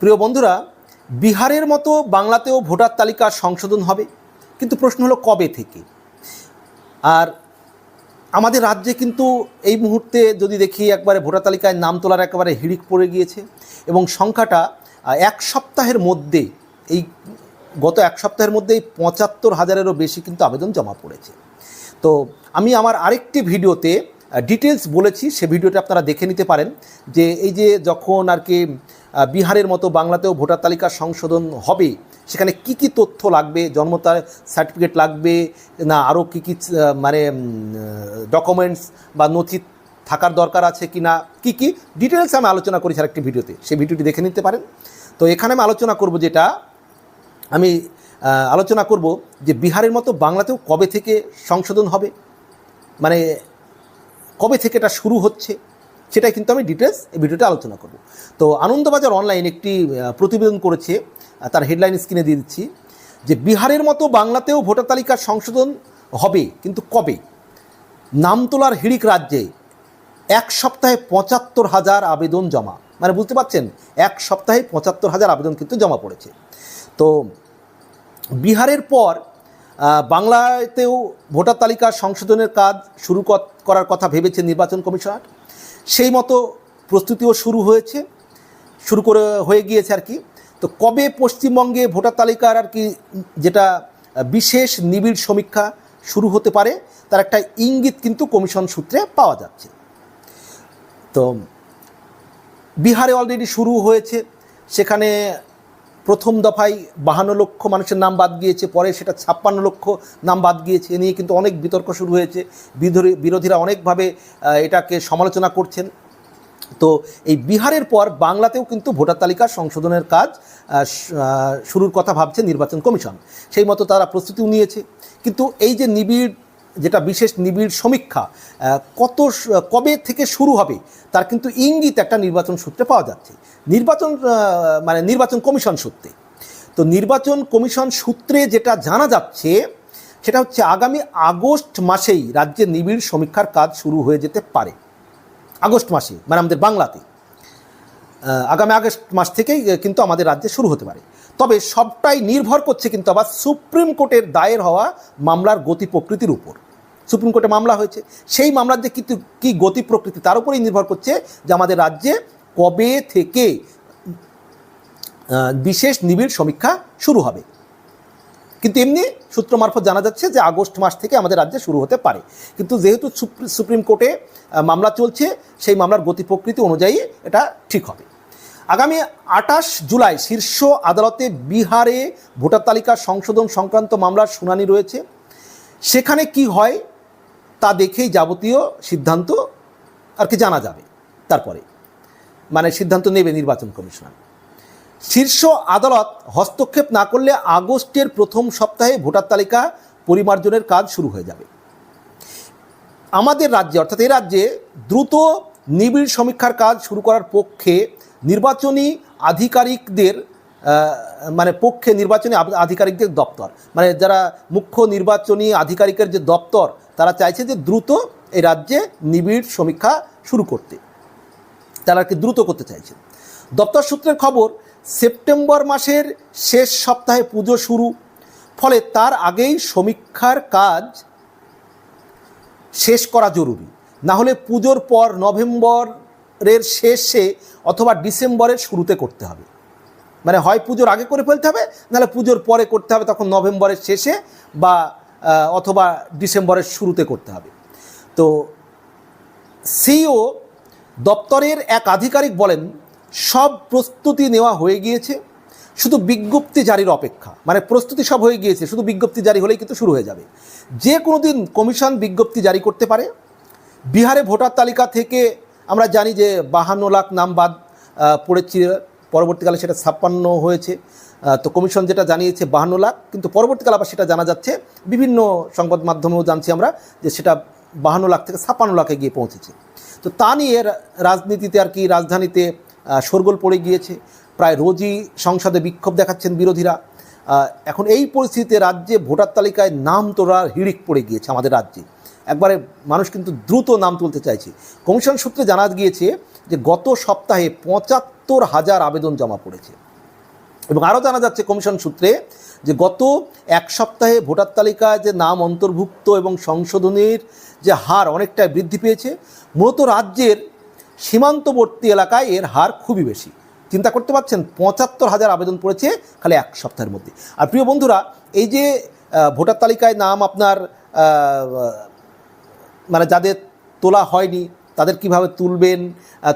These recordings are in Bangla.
প্রিয় বন্ধুরা, বিহারের মতো বাংলাতেও ভোটার তালিকা সংশোধন হবে, কিন্তু প্রশ্ন হলো কবে থেকে? আর আমাদের রাজ্যে কিন্তু এই মুহূর্তে যদি দেখি একবারে ভোটার তালিকায় নাম তোলার একেবারে হিড়িক পড়ে গিয়েছে এবং সংখ্যাটা এক সপ্তাহের মধ্যে এই গত এক সপ্তাহের মধ্যেই পঁচাত্তর হাজারেরও বেশি কিন্তু আবেদন জমা পড়েছে। তো আমি আমার আরেকটি ভিডিওতে ডিটেলস বলেছি, সে ভিডিওটা আপনারা দেখে নিতে পারেন যে এই যে যখন আর কি বিহারের মতো বাংলাতেও ভোটার তালিকা সংশোধন হবে। সেখানে কি কি তথ্য লাগবে? জন্ম সার্টিফিকেট লাগবে না? আরও কী কী মানে ডকুমেন্টস বা নথি থাকার দরকার আছে কি না? কী কী? ডিটেলস আমি আলোচনা করেছি আরেকটি ভিডিওতে। সেই ভিডিওটি দেখে নিতে পারেন। তো এখানে আমি আলোচনা করব যেটা, আমি আলোচনা করব যে বিহারের মতো বাংলাতেও কবে থেকে সংশোধন হবে? মানে কবে থেকে এটা শুরু হচ্ছে? সেটাই কিন্তু আমি ডিটেলস এই ভিডিওতে আলোচনা করব। তো আনন্দবাজার অনলাইন একটি প্রতিবেদন করেছে তার হেডলাইন স্ক্রিনে দিয়ে দিচ্ছি, যে বিহারের মতো বাংলাতেও ভোটার তালিকার সংশোধন হবে, কিন্তু কবে? নাম তোলার হিড়িক রাজ্যে এক সপ্তাহে পঁচাত্তর হাজার আবেদন জমা। মানে বুঝতে পারছেন, এক সপ্তাহে পঁচাত্তর হাজার আবেদন কিন্তু জমা পড়েছে। তো বিহারের পর বাংলাতেও ভোটার তালিকা সংশোধনের কাজ শুরু কর- করার কথা ভেবেছে নির্বাচন কমিশনার। সেই মতো প্রস্তুতিও শুরু হয়েছে, শুরু করে হয়ে গিয়েছে আর কি। তো কবে পশ্চিমবঙ্গে ভোটার তালিকার আর কি যেটা বিশেষ নিবিড় সমীক্ষা শুরু হতে পারে, তার একটা ইঙ্গিত কিন্তু কমিশন সূত্রে পাওয়া যাচ্ছে। তো বিহারে অলরেডি শুরু হয়েছে, সেখানে প্রথম দফায় বাহান্ন লক্ষ মানুষের নাম বাদ গিয়েছে, পরে সেটা ছাপ্পান্ন লক্ষ নাম বাদ গিয়েছে, এ নিয়ে কিন্তু অনেক বিতর্ক শুরু হয়েছে। বিরোধীরা অনেকভাবে এটাকে সমালোচনা করছেন। তো এই বিহারের পর বাংলাতেও কিন্তু ভোটার তালিকা সংশোধনের কাজ শুরুর কথা ভাবছে নির্বাচন কমিশন। সেই মতো তারা প্রস্তুতিও নিয়েছে। কিন্তু এই যে নিবিড় যেটা বিশেষ নিবিড় সমীক্ষা কত কবে থেকে শুরু হবে, তার কিন্তু ইঙ্গিত একটা নির্বাচন সূত্রে পাওয়া যাচ্ছে। নির্বাচন মানে নির্বাচন কমিশন সূত্রে। তো নির্বাচন কমিশন সূত্রে যেটা জানা যাচ্ছে, সেটা হচ্ছে আগামী আগস্ট মাসেই রাজ্যে নিবিড় সমীক্ষার কাজ শুরু হয়ে যেতে পারে। আগস্ট মাসে মানে আমাদের বাংলাতে। আগামী আগস্ট মাস থেকেই কিন্তু আমাদের রাজ্যে শুরু হতে পারে। তবে সবটাই নির্ভর করছে কিন্তু আবার সুপ্রিম কোর্টের দায়ের হওয়া মামলার গতি প্রকৃতির উপর। সুপ্রিম কোর্টে মামলা হয়েছে, সেই মামলার যে কিন্তু কী গতি প্রকৃতি, তার উপরেই নির্ভর করছে যে আমাদের রাজ্যে কবে থেকে বিশেষ নিবিড় সমীক্ষা শুরু হবে। কিন্তু এমনি সূত্র মারফত জানা যাচ্ছে যে আগস্ট মাস থেকে আমাদের রাজ্যে শুরু হতে পারে। কিন্তু যেহেতু সুপ্রিম কোর্টে মামলা চলছে, সেই মামলার গতি প্রকৃতি অনুযায়ী এটা ঠিক হবে। আগামী আটাশ জুলাই শীর্ষ আদালতে বিহারে ভোটার তালিকা সংশোধন সংক্রান্ত মামলার শুনানি রয়েছে। সেখানে কি হয় তা দেখেই যাবতীয় সিদ্ধান্ত আর কি জানা যাবে তারপরে। মানে সিদ্ধান্ত নেবে নির্বাচন কমিশনার। শীর্ষ আদালত হস্তক্ষেপ না করলে আগস্টের প্রথম সপ্তাহে ভোটার তালিকা পরিমার্জনের কাজ শুরু হয়ে যাবে। আমাদের রাজ্যে, অর্থাৎ এই রাজ্যে দ্রুত নিবিড় সমীক্ষার কাজ শুরু করার পক্ষে নির্বাচনী আধিকারিকদের মানে পক্ষে নির্বাচনী আধিকারিকদের দপ্তর মানে যারা মুখ্য নির্বাচনী আধিকারিকের যে দপ্তর তারা চাইছে যে দ্রুত এই রাজ্যে নিবিড় সমীক্ষা শুরু করতে। তারা কি দ্রুত করতে চাইছেন দপ্তর সূত্রের খবর, সেপ্টেম্বর মাসের শেষ সপ্তাহে পুজো শুরু। ফলে তার আগেই সমীক্ষার কাজ শেষ করা জরুরি। না হলে পুজোর পর নভেম্বরের শেষে অথবা ডিসেম্বরের শুরুতে করতে হবে। মানে হয় পুজোর আগে করে ফেলতে হবে নাহলে পুজোর পরে করতে হবে, তখন নভেম্বরের শেষে বা অথবা ডিসেম্বরের শুরুতে করতে হবে। তো সিও দপ্তরের এক আধিকারিক বলেন সব প্রস্তুতি নেওয়া হয়ে গিয়েছে শুধু বিজ্ঞপ্তি জারির অপেক্ষা। মানে প্রস্তুতি সব হয়ে গিয়েছে শুধু বিজ্ঞপ্তি জারি হলেই কিন্তু শুরু হয়ে যাবে। যে কোনো দিন কমিশন বিজ্ঞপ্তি জারি করতে পারে। বিহারে ভোটার তালিকা থেকে আমরা জানি যে বাহান্ন লাখ নাম বাদ আহ, পড়েছে পরবর্তীকালে সেটা ছাপ্পান্ন হয়েছে। তো কমিশন যেটা জানিয়েছে বাহান্ন লাখ, কিন্তু পরবর্তীকালে আবার সেটা জানা যাচ্ছে। বিভিন্ন সংবাদ মাধ্যমেও জানছি আমরা যে সেটা বাহান্ন লাখ থেকে ছাপ্পান্ন লাখে গিয়ে পৌঁছেছে। তো তা নিয়ে রাজনীতিতে আর কি রাজধানীতে শোরগোল পড়ে গিয়েছে। প্রায় রোজই সংসদে বিক্ষোভ দেখাচ্ছেন বিরোধীরা। এখন এই পরিস্থিতিতে রাজ্যে ভোটার তালিকায় নাম তোলার হিড়িক পড়ে গিয়েছে আমাদের রাজ্যে। একবারে মানুষ কিন্তু দ্রুত নাম তুলতে চাইছে। কমিশন সূত্রে জানা গিয়েছে যে গত সপ্তাহে পঁচাত্তর হাজার আবেদন জমা পড়েছে। এবং আরও জানা যাচ্ছে কমিশন সূত্রে যে গত এক সপ্তাহে ভোটার তালিকায় যে নাম অন্তর্ভুক্ত এবং সংশোধনের যে হার অনেকটাই বৃদ্ধি পেয়েছে, মূলত রাজ্যের সীমান্তবর্তী এলাকায় এর হার খুবই বেশি। চিন্তা করতে পারছেন, পঁচাত্তর হাজার আবেদন পড়েছে খালি এক সপ্তাহের মধ্যে। আর প্রিয় বন্ধুরা, এই যে ভোটার তালিকায় নাম আপনার মানে যাদের তোলা হয়নি, তাদের কীভাবে তুলবেন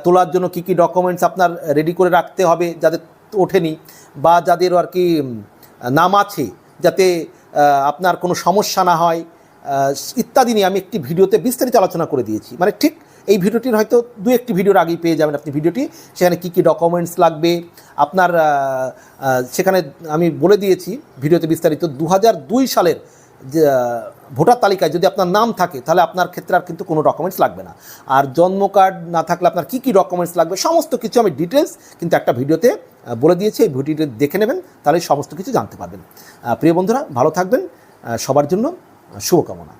তোলার জন্য কি কি ডকুমেন্টস আপনার রেডি করে রাখতে হবে, যাদের ওঠেনি বা যাদের আর কি নাম আছে যাতে আপনার কোনো সমস্যা না হয় ইত্যাদি নিয়ে আমি একটি ভিডিওতে বিস্তারিত আলোচনা করে দিয়েছি। মানে ঠিক এই ভিডিওটির হয়তো দু একটি ভিডিওর আগেই পেয়ে যাবেন আপনি ভিডিওটি। সেখানে কী কী ডকুমেন্টস লাগবে, আপনার সেখানে আমি বলে দিয়েছি ভিডিওতে বিস্তারিত। দু হাজার দুই সালের ভোটার তালিকায় যদি আপনার নাম থাকে, তাহলে আপনার ক্ষেত্রে আর কিন্তু কোনো ডকুমেন্টস লাগবে না। আর জন্ম কার্ড না থাকলে আপনার কী কী ডকুমেন্টস লাগবে, সমস্ত কিছু আমি ডিটেলস কিন্তু একটা ভিডিওতে বলে দিয়েছি, এই ভিডিওটি দেখে নেবেন, তাহলে সমস্ত কিছু জানতে পারবেন। প্রিয় বন্ধুরা, ভালো থাকবেন সবার জন্য শুভকামনা।